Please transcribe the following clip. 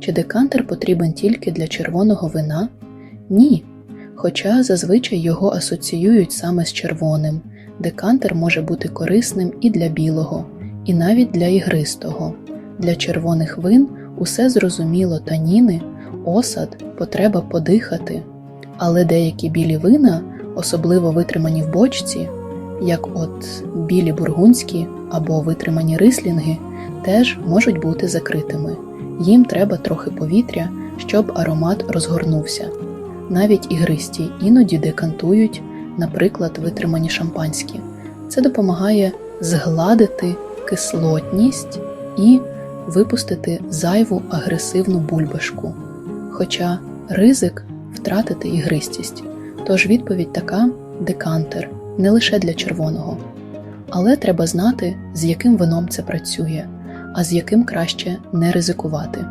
Чи декантер потрібен тільки для червоного вина? Ні. Хоча зазвичай його асоціюють саме з червоним, декантер може бути корисним і для білого, і навіть для ігристого. Для червоних вин усе зрозуміло таніни, осад, потреба подихати. Але деякі білі вина, особливо витримані в бочці, як от білі бургунські або витримані рислінги, теж можуть бути закритими. Їм треба трохи повітря, щоб аромат розгорнувся. Навіть ігристі іноді декантують, наприклад, витримані шампанські. Це допомагає згладити кислотність і випустити зайву агресивну бульбашку. Хоча ризик втратити ігристість. Тож відповідь така декантер не лише для червоного. Але треба знати, з яким вином це працює, а з яким краще не ризикувати.